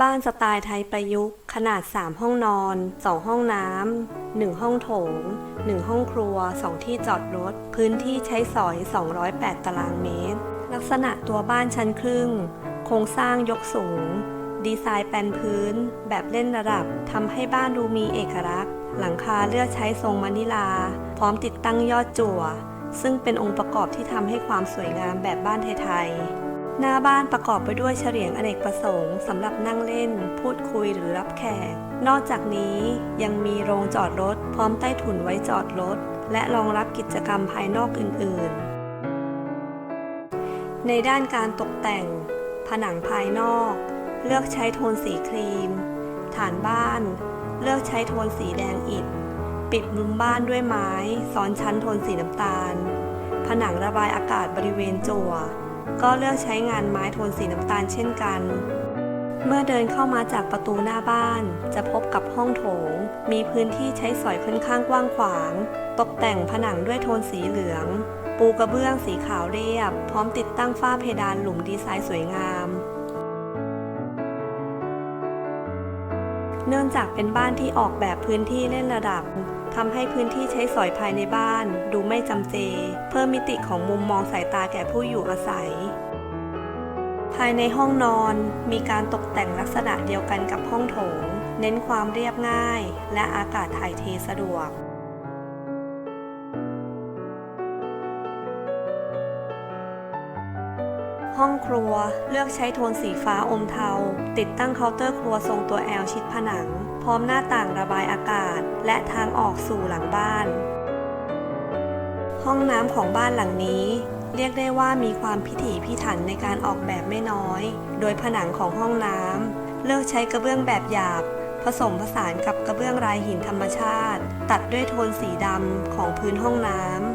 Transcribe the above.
บ้านสไตล์ไทยประยุกต์ ขนาด 3 ห้องนอน 2 ห้องน้ำ 1 ห้องโถง 1 ห้องครัว 2 ที่จอดรถ พื้นที่ใช้สอย 208 ตารางเมตร ลักษณะตัวบ้านชั้นครึ่ง โครงสร้างยกสูง ดีไซน์แปนพื้น แบบเล่นระดับ ทำให้บ้านดูมีเอกลักษณ์ หลังคาเลือกใช้ทรงมานิลา พร้อมติดตั้งยอดจั่ว ซึ่งเป็นองค์ประกอบที่ทำให้ความสวยงามแบบบ้านไทยๆ หน้าบ้านประกอบไปด้วยเฉลียงอเนกประสงค์สำหรับนั่งเล่น พูดคุยหรือรับแขก นอกจากนี้ยังมีโรงจอดรถ พร้อมใต้ถุนไว้จอดรถ และรองรับกิจกรรมภายนอกอื่น ๆ ในด้านการตกแต่ง ผนังภายนอก เลือกใช้โทนสีครีม ฐานบ้าน เลือกใช้โทนสีแดงอิฐ ปิดมุมบ้านด้วยไม้ซ้อนชั้นโทนสีน้ำตาล ผนังระบายอากาศบริเวณจั่ว ก็เลือกใช้งานไม้โทนสีน้ำตาลเช่นกัน เมื่อเดินเข้ามาจากประตูหน้าบ้าน จะพบกับห้องโถง มีพื้นที่ใช้สอยค่อนข้างกว้างขวาง ตกแต่งผนังด้วยโทนสีเหลือง ปูกระเบื้องสีขาวเรียบ พร้อมติดตั้งฝ้าเพดานหลุมดีไซน์สวยงามเนื่องจากเป็นบ้านที่ออกแบบพื้นที่เล่นระดับ ทำให้พื้นที่ใช้สอยภายในบ้าน ดูไม่จำเจ เพิ่มมิติของมุมมองสายตาแก่ผู้อยู่อาศัย ภายในห้องนอนมีการตกแต่งลักษณะเดียวกันกับห้องโถง เน้นความเรียบง่าย และอากาศถ่ายเทสะดวก ห้องครัว เลือกใช้โทนสีฟ้าอมเทา ติดตั้งเคาน์เตอร์ครัวทรงตัวแอลชิดผนัง พร้อมหน้าต่างระบายอากาศ และทางออกสู่หลังบ้าน ห้องน้ำของบ้านหลังนี้ เรียกได้ว่ามีความพิถีพิถันในการออกแบบไม่น้อย โดยผนังของห้องน้ำเลือกใช้กระเบื้องแบบหยาบ ผสมผสานกับกระเบื้องลายหินธรรมชาติ ตัดด้วยโทนสีดำของพื้นห้องน้ำ